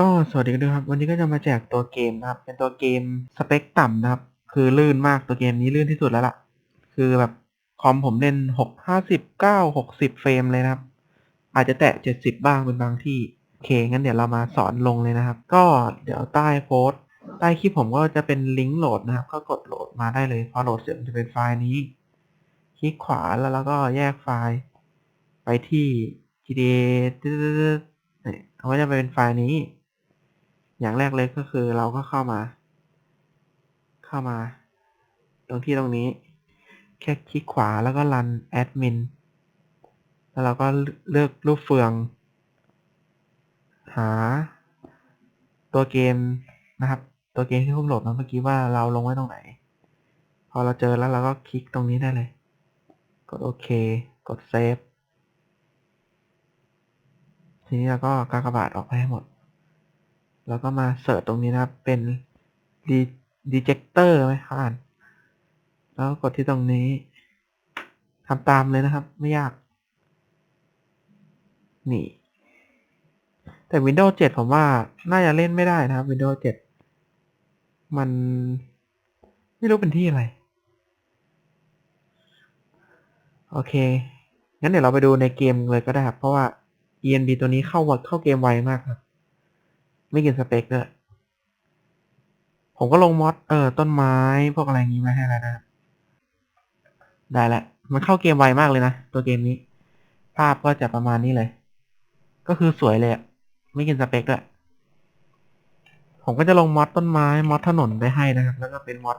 ก็สวัสดีกันด้วยครับ วันนี้ก็จะมาแจกตัวเกมนะครับ เป็นตัวเกมสเปคต่ำนะครับ คือลื่นมากตัวเกมนี้ลื่นที่สุดแล้วล่ะ คือแบบคอมผมเล่นหกห้าสิบเก้าหกสิบเฟรมเลยนะครับ อาจจะแตะเจ็ดสิบบ้างเป็นบางที่โอเคงั้นเดี๋ยวเรามาสอนลงเลยนะครับ ก็เดี๋ยวใต้โพสต์ใต้คลิปผมก็จะเป็นลิงก์โหลดนะครับ ก็กดโหลดมาได้เลย พอโหลดเสร็จจะเป็นไฟล์นี้ คลิกขวาแล้วเราก็แยกไฟล์ ไปที่ gda เนี่ยมันก็จะเป็นไฟล์นี้ อย่างแรกเลยก็คือเราก็เข้ามา เข้ามา ตรงที่ตรงนี้ แค่คลิกขวาแล้วก็รันแอดมินแล้วเราก็เลือกรูปเฟือง หา ตัวเกมนะครับ ตัวเกมที่เพิ่งโหลดมาเมื่อกี้ว่าเราลงไว้ตรงไหน พอเราเจอแล้วเราก็คลิกตรงนี้ได้เลย กดโอเค กดเซฟทีนี้เราก็กากบาทออกไปให้หมด แล้วก็มาเสิร์ชตรงนี้นะครับ เป็น dejector ไหมอ่านแล้วกดที่ตรงนี้ทำตามเลยนะครับ ไม่ยาก นี่ แต่ Windows 7 ผมว่า น่าจะเล่นไม่ได้นะครับ Windows 7 มัน ไม่รู้เป็นที่อะไร โอเค งั้นเดี๋ยวเราไปดูในเกมเลยก็ได้ครับ เพราะว่า ENB ตัวนี้เข้าเข้าเกมไวมากครับ ไม่กินสเปคด้วยผมก็ลงมอดเออต้นไม้พวกอะไรงนี้มาให้แล้วนะได้แล้วมันเข้าเกมไวมากเลยนะ ตัวเกมนี้ ภาพก็จะประมาณนี้เลย ก็คือสวยเลยอะไม่กินสเปคด้วยผมก็จะลงมอดต้นไม้ มอดถนนไปให้นะครับ แล้วก็เป็นมอด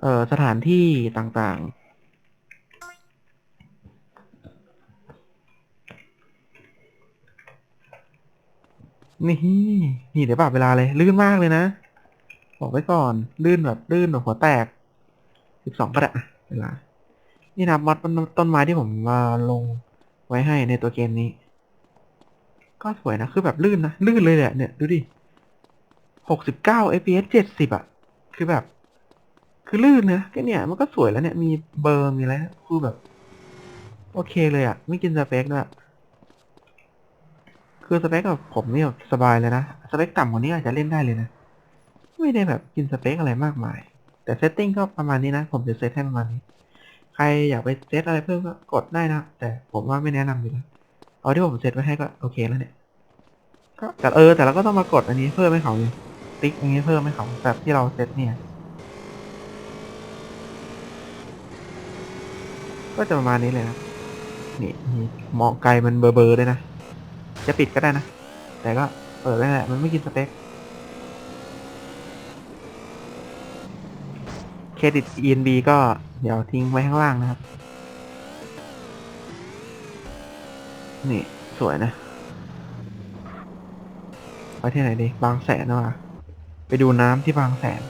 เอ่อสถานที่ต่างๆ นี่นี่เดี๋ยวปรับเวลาเลยลื่นมากเลยนะ บอกไว้ก่อนลื่นแบบลื่นแบบหัวแตกสิบสองก็ได้อะเวลา นี่นะครับมอดต้นต้นไม้ที่ผมมาลงไว้ให้ในตัวเกมนี้ ก็สวยนะ คือแบบลื่นนะ ลื่นเลยแหละเนี่ย ดูดิหกสิบเก้า fps เจ็ดสิบอะ คือแบบ คือลื่นนะก็เนี่ย มันก็สวยแล้วเนี่ย มีเบอร์มีอะไรคือแบบ โอเคเลยอะ ไม่กินสเปคด้วย คือสเปคกับผมนี่แบบสบายเลยนะ สเปคต่ำกว่านี้อาจจะเล่นได้เลยนะ ไม่ได้แบบกินสเปคอะไรมากมาย แต่เซตติ้งก็ประมาณนี้นะ ผมจะเซตให้ประมาณนี้ ใครอยากไปเซตอะไรเพิ่มก็กดได้นะ แต่ผมว่าไม่แนะนำอยู่นะเอาที่ผมเซตไว้ให้ก็โอเคแล้วเนี่ย ก็แต่เออ แต่เราก็ต้องมากดอันนี้เพิ่มให้เขาติ๊กอันนี้เพิ่มให้เขาแบบที่เราเซตเนี่ย ก็จะประมาณนี้เลยนะ นี่มองไกลมันเบอร์เบอร์ด้วยนะ จะปิดก็ได้นะ แต่ก็เปิดได้แหละมันไม่กินสเปคเครดิต ENB ก็เดี๋ยวทิ้งไว้ข้างล่างนะครับ นี่ สวยนะไปที่ไหนดี บางแสนนะวะไปดูน้ำที่บางแสน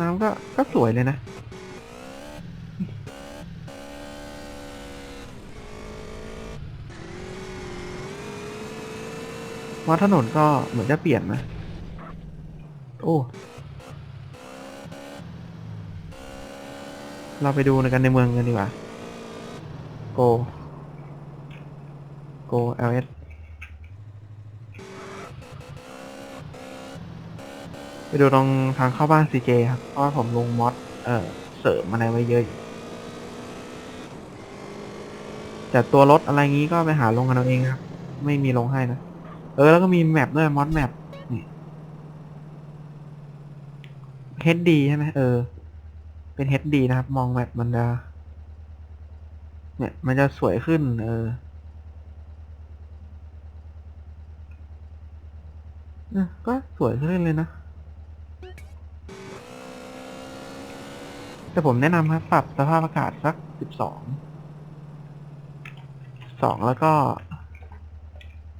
น้ำก็ก็สวยเลยนะ ว่าถนนก็เหมือนจะเปลี่ยนนะ โอ้ เราไปดูในกันในเมืองกันดีกว่า go go ls ไปดูตรงทางเข้าบ้าน CJ ครับ เพราะว่าผมลงมอดเอ่อ เสริมอะไรไว้เยอะอยู่แต่ตัวรถอะไรงี้ก็ไปหาลงกันเอาเองครับ ไม่มีลงให้นะ เออ แล้วก็มีแมปด้วยมอดแมปนี่ HD ใช่ไหมเออ เป็น HD นะครับ มองแมปมันจะเนี่ย มันจะสวยขึ้น เออก็สวยขึ้นเลยนะ แต่ผมแนะนำครับปรับสภาพอากาศสักสิบสอง สองแล้วก็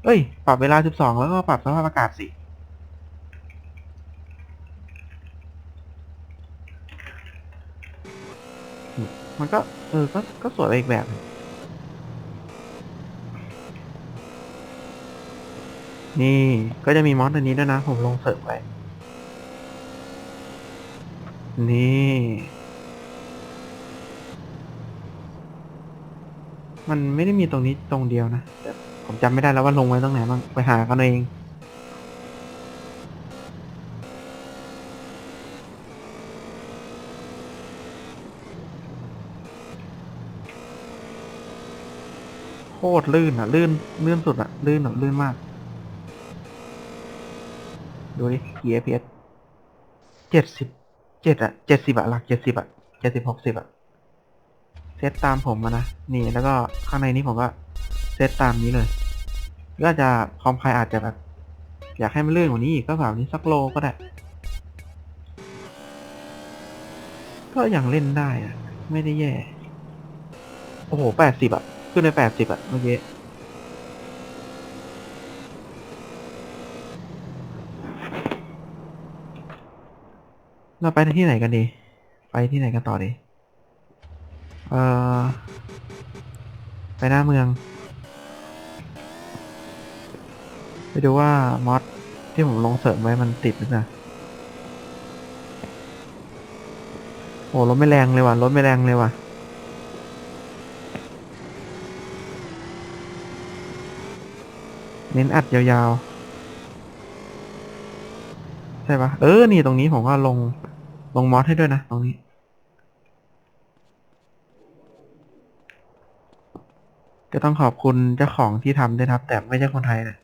เอ้ย ปรับเวลาสิบสองแล้วก็ปรับสภาพอากาศสิ มันก็ เออ ก็ ก็สวยอีกแบบ นี่ ก็จะมีมอสอันนี้ด้วยนะ ผมลงเสริมไป นี่ มันไม่ได้มีตรงนี้ตรงเดียวนะแต่ ผมจำไม่ได้แล้วว่าลงไว้ตรงไหนบ้างไปหากันเอาเอง โคตรลื่นอะ ลื่นลื่นสุดอะ ลื่นแบบลื่นมาก ดูดิกี่ fps เจ็ดสิบเจ็ดอะเจ็ดสิบอะหลักเจ็ดสิบอะเจ็ดสิบหกสิบอะเซตตามผมมานะ นี่แล้วก็ข้างในนี้ผมก็ เซตตามนี้เลยก็อาจจะคอมไพอาจจะแบบ อยากให้มันเลื่อนกว่านี้อีกก็แบบนี้สักโลก็ได้ ก็ยังเล่นได้อะไม่ได้แย่ โอ้โหแปดสิบอะขึ้นไปแปดสิบอะเมื่อกี้เราไปที่ไหนกันดี ไปที่ไหนกันต่อดี เอ่อ ไปหน้าเมือง ไปดูว่ามอดที่ผมลงเสริมไว้มันติดหรือเปล่าโอ้รถไม่แรงเลยว่ะรถไม่แรงเลยว่ะเน้นอัดยาวๆ ใช่ปะเออ นี่ตรงนี้ผมก็ลง ลงมอสให้ด้วยนะ ตรงนี้ ก็ต้องขอบคุณเจ้าของที่ทำด้วยครับ แต่ไม่ใช่คนไทยนะ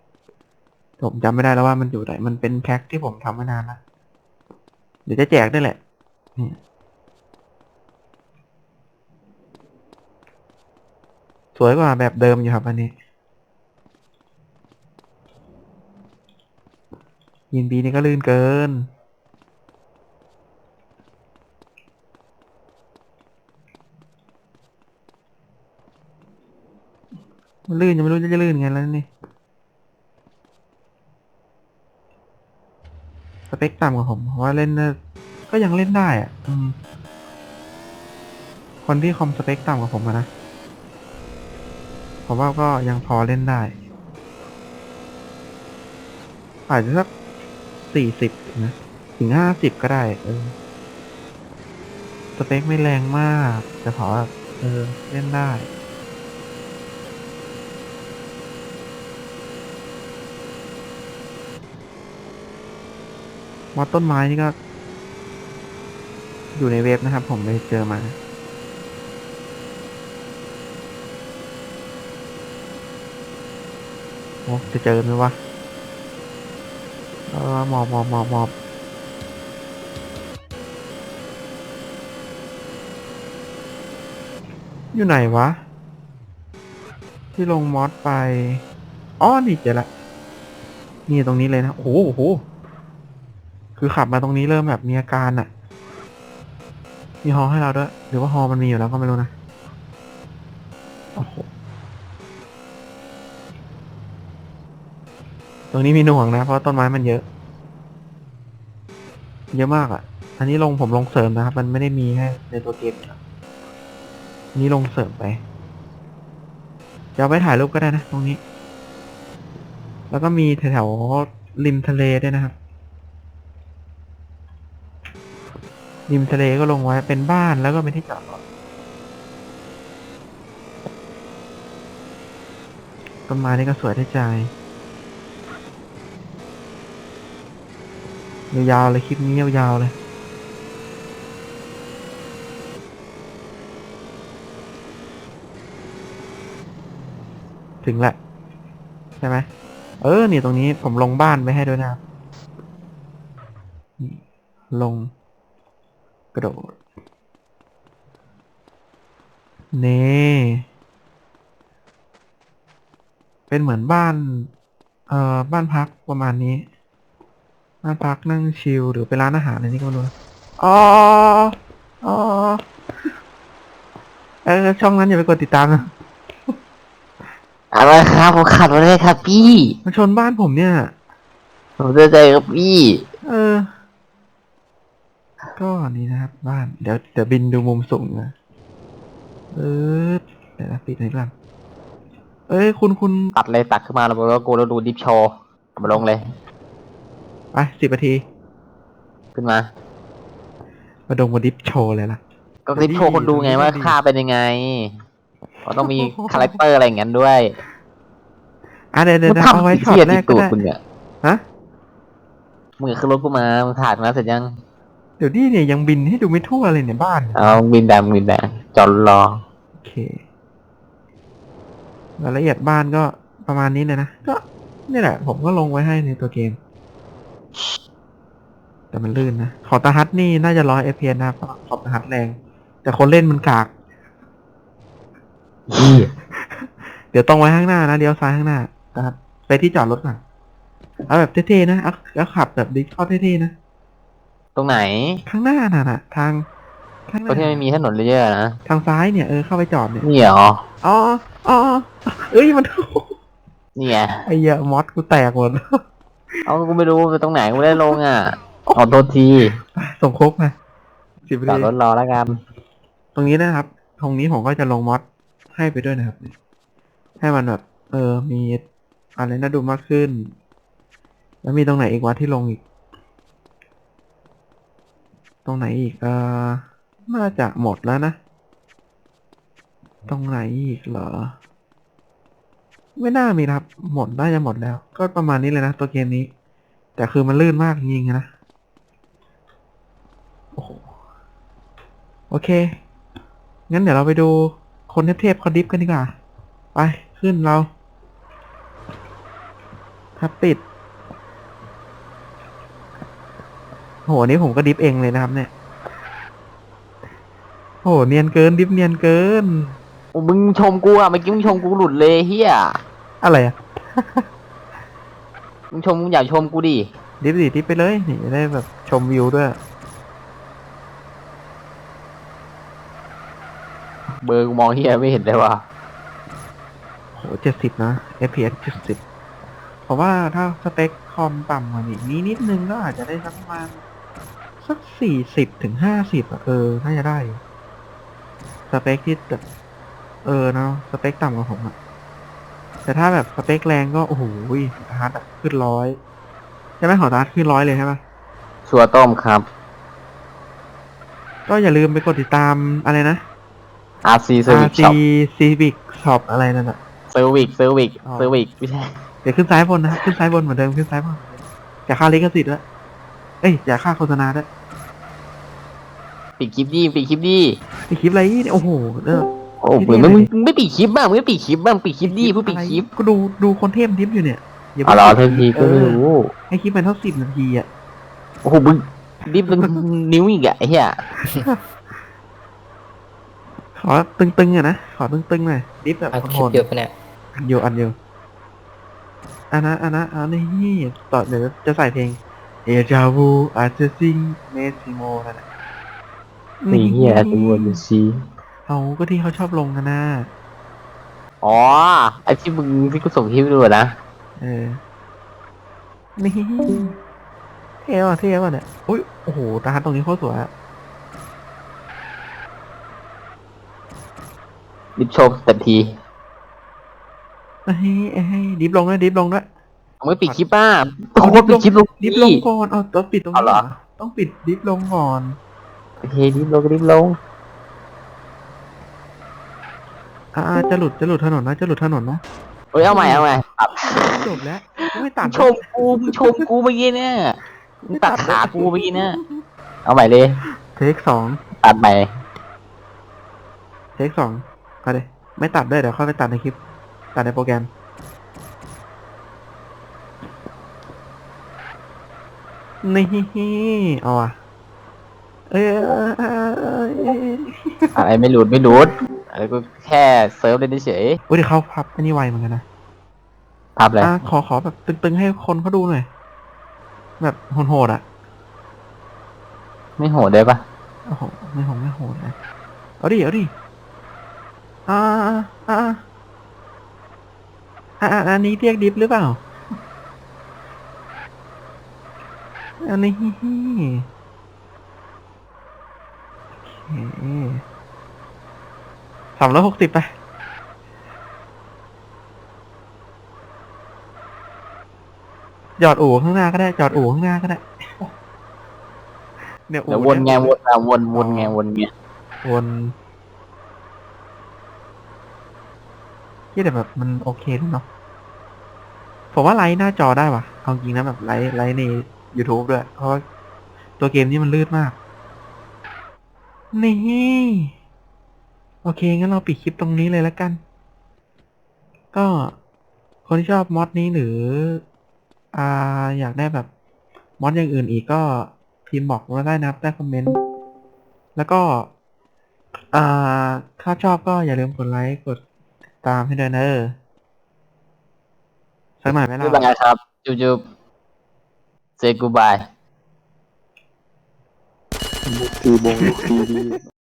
ผมจำไม่ได้แล้วว่ามันอยู่ไหนมันเป็นแพ็คที่ผมทำมานานล้วเดี๋ยวจะแจกด้วยแหละสวยกว่าแบบเดิมอยู่ครับอันนี้ยินบีนี่ก็ลื่นเกิน มันลื่นยังไม่รู้จะลื่นไงแล้วนี่ สเปคต่ำกว่าผมเพราะว่าเล่นน่าก็ยังเล่นได้อะอืมคนที่คอมสเปคต่ำกว่าผมอะนะผมว่าก็ยังพอเล่นได้ อาจจะสักสี่สิบนะถึงห้าสิบก็ได้ เออ สเปคไม่แรงมาก แต่พอแบบเออ เล่นได้ มอดต้นไม้นี่ก็ อยู่ในเว็บนะครับ ผมไปเจอมา โอ้จะเจอไหมวะเออหมอบหมอบหมอบหมอบอยู่ไหนวะ ที่ลงมอสไป อ๋อ นี่เจอละ นี่ตรงนี้เลยนะ โอ้โห คือขับมาตรงนี้เริ่มแบบมีอาการอะมีฮอให้เราด้วย หรือว่าฮอมันมีอยู่แล้วก็ไม่รู้นะ โอ้โห ตรงนี้มีหน่วงนะ เพราะต้นไม้มันเยอะ เยอะมากอะ่ะ อันนี้ลงผมลงเสริมนะครับ มันไม่ได้มีแค่ในตัวเกมนนี้ลงเสริมไปจะเอาไปถ่ายรูปก็ได้นะ ตรงนี้ แล้วก็มีแถวๆริมทะเลด้วยนะครับ ริมทะเลก็ลงไว้เป็นบ้านแล้วก็เป็นที่จอดรถต้นไม้นี่ก็สวยได้ใจยาวๆเลยคลิปนี้ยาวๆเลยถึงแหละ ใช่ไหมเออ นี่ตรงนี้ผมลงบ้านไว้ให้ด้วยนะ ลง กระโดดเน่เป็นเหมือนบ้าน เอ่อ บ้านพักประมาณนี้ บ้านพักนั่งชิลหรือเป็นร้านอาหารอะไรนี่ก็ไม่รู้นะอ๋ออ๋อเออช่องนั้นอย่าไปกดติดตามนะอะไรครับผมขับรถเลยครับพี่มันชนบ้านผมเนี่ย ผมเสียใจครับพี่ เออ ก็นี่นะครับบ้านเดี๋ยวเดี๋ยวบินดูมุมสูงนะเออเดี๋ยวนะปิดหน่อยก่อนเอ้ยคุณคุณตัดเลยตัดขึ้นมาแล้วก็กูแล้วดูดิฟโชว์เอามาลงเลย ไปสิบนาที ขึ้นมา มาดงมาดิฟโชว์เลยล่ะ ก็ดิฟโชว์คนดูไงว่าค่าเป็นยังไงมันต้องมีคาแรคเตอร์อะไรอย่างนั้นด้วยอะเดี๋ยวเดี๋ยวมึงเดี๋ยวเอาไว้ทำช็อตเหี้ยแรติกดก็ตูดได้มึงอะฮะมึงขึ้นรถกูมามึงถ่ายมาเสร็จยัง เดี๋ยวนี่เนี่ยยังบินให้ดูไม่ทั่วเลยเนี่ยบ้านเนี่ยเอาบินแดงบินแดงจอดรอ โอเครายละเอียดบ้านก็ประมาณนี้เลยนะ ก็นี่แหละ ผมก็ลงไว้ให้ในตัวเกม แต่มันลื่นนะ ขอตาฮัทนี่น่าจะร้อย fps นะครับขอบตาฮัทแรง แต่คนเล่นมันกากเหี้ยเดี๋ยวตรงไว้ข้างหน้านะเลี้ยวซ้ายข้างหน้าตาฮัทไปที่จอดรถก่อนเอาแบบเท่ๆนะเอาเอาขับแบบดิเข้าเท่ๆนะ ตรงไหนข้างหน้าน่ะนะทางข้างหก็น้าที่ไม่มีถนนเลยเยอะนะทางซ้ายเนี่ยเออเข้าไปจอดเนี่ยนี่เหรออ๋ออ๋อเอ้ยมันนี่ไงไอ้เหี้ยมอสกูแตกหมด เอากูไม่รู้ไปตรงไหนกูไม่ได้ลงอะขอโทษทีส่งโคกมาสิบจอดนารทีถรอแล้วกันตรงนี้นะครับ ตรงนี้ผมก็จะลงมอสให้ไปด้วยนะครับ ให้มันแบบ เออ มีอะไรน่าดูมากขึ้น แล้วมีตรงไหนอีกวะที่ลงอีก ตรงไหนอีกเออน่าจะหมดแล้วนะ ตรงไหนอีกเหรอ ไม่น่ามีครับ หมดน่าจะหมดแล้ว ก็ประมาณนี้เลยนะตัวเกมนี้ แต่คือมันลื่นมากจริงนะ โอ้โห โอเค งั้นเดี๋ยวเราไปดูคนเทพๆเขาดิฟกันดีกว่า ไป ขึ้นเรา ถ้าปิด โหอันนี้ผมก็ดิฟเองเลยนะครับ เนี่ยโหเนียนเกินดิฟเนียนเกินโอ้มึงชมกูอะเมื่อกี้มึงชมกูหลุดเลยเฮียอะไรอะมึงชมมึงอยากชมกูดิดิฟดิดิฟไปเลยนี่จะได้แบบชมวิวด้วย เบอร์กูมองเฮียไม่เห็นเลยว่ะโหเจ็ดสิบนะ FPS เจ็ดสิบเพราะว่าถ้าสเปคคอมต่ำกว่านี้นี้นิดนึงก็อาจจะได้สักประมาณ สักสี่สิบถึงห้าสิบอะเออ น่าจะได้อยู่สเปคที่แบบเออเนาะสเปคต่ำกว่าผมอะแต่ถ้าแบบสเปคแรงก็ โอ้โหตาร์ทอะขึ้นร้อยใช่ไหมของตาร์ทขึ้นร้อยเลยใช่ปะชัวร์ต้มครับ ก็อย่าลืมไปกดติดตามอะไรนะ RC Service RC Shop Civic Shop อะไรนั่นอะ Service Service อ๋อ Service ไม่ใช่ เดี๋ยวขึ้นซ้ายบนนะครับขึ้นซ้ายบนเหมือนเดิมขึ้นซ้ายบนอย่าค่าลิขสิทธิ์ด้วยเอ้ยอย่าค่าโฆษณาด้วยปิดคลิปดิปิดคลิปดิไอคลิปอะไรนี่โอ้โหเออ โอ้ไม่มึงได้ไม่เลยมึงไม่ปิดคลิปบ้างมึงไม่ปิดคลิปบ้างปิดคลิปดิพูดปิดคลิปก็ดูดูคนเทพดิฟอยู่เนี่ยอย่าอ๋อเหรอเทมทีก็ไม่รู้ให้คลิปมันเท่าสิบนาทีอะโอ้โหมึงดิฟเป็นนิ้วอีกอะไอ้เหี้ยขอตึงๆอะนะขอตึงๆหน่อยดิฟแบบอัดคโหลิปดอยู่ปะเนี่ยๆอันอยู่อันอยู่อันนะอันนะอันนี้ต่อเดี๋ยวจะใส่เพลง เอจาวูอาจจะซิงเมซิโมนั่นแหละนี่เหี้ยตัวดูซีเอาก็ที่เขาชอบลงกันนะอ๋อไอ้ที่มึงที่กูส่งคลิปดูอะนะเออนี่เท่ว่ะเท่ว่ะเนี่ยอุ้ยโอ้โหตาฮันตรงนี้โคตรสวยอะดิฟโชว์เต็มทีเฮ้ยเฮ้ยดิฟลงด้วยดิฟลงด้วยมึง ไม่ปิดคลิปป้าเอาโอ้โหดิฟลงปิดคลิปลงดิฟลงก่อนเอาต้องปิดตรงนี้เอาเหรอเหรอต้องปิดดิฟลงก่อนโอเคดิฟลงก็ดิฟลงอ่าจะหลุดจะหลุดถนนนะจะหลุดถนนนะเฮ้ยเอาใหม่เอาใหม่ตัดจบแล้วไม่ตัมึดงชมกูมึงชมกูเมื่อกี้เนี่ยมึงตัดขากูเมื่อกี้เนี่ยเอาใหม่เลยเทคสองตัดใหม่เทคสองเอาเลยไม่ตัดด้วยเดี๋ยวค่อยไปตัดในคลิป ตัดในโปรแกรม นี่เอาอะเอ้ยเอ้ยเอ้ยเอ้ยเอ้ยอะไรไม่หลุดไม่หลุดอะไรก็แค่เซิร์ฟเล่นเฉยอุ้ยเดี๋ยวเขาพับอันนี้ไวเหมือนกันนะภาพอะไรอะขอขอแบบตึงๆให้คนเขาดูหน่อย แบบโหดๆอะ ไม่โหดได้ปะโอ้โหไม่โหดไม่โหดนะเอาดิเอาดิอ่าอ่าอ่าอ่าอ่าอันนี้เรียกดิฟหรือเปล่า อันนี้โอเคสามร้อยหกสิบไปจอดอู่ข้างหน้าก็ได้จอดอู่ข้างหน้าก็ได้เนี่ยอู่เดี๋ยววนไงเยวนมาวนวนไงวนไงวนที่แต่แบบมันโอเคด้วยเนาะผมว่าไลฟ์หน้าจอได้ว่ะเอาจริงนะแบบไลฟ์ไลฟ์ใน YouTube ด้วย เพราะตัวเกมนี้มันลื่นมาก นี่ โอเค งั้นเราปิดคลิปตรงนี้เลยแล้วกัน ก็คนที่ชอบมอดนี้หรือ อ่า อยากได้แบบมอดอย่างอื่นอีกก็พิมพ์บอกมาได้นะครับใต้คอมเมนต์ แล้วก็อ่าถ้าชอบก็อย่าลืมกดไลค์กดติดตามให้ด้วยนะเออสักหน่อยไหมบ๊ายบาล่ะยครับจุ๊บ จุ๊บ say goodbye มุกทีบงมุกทีดี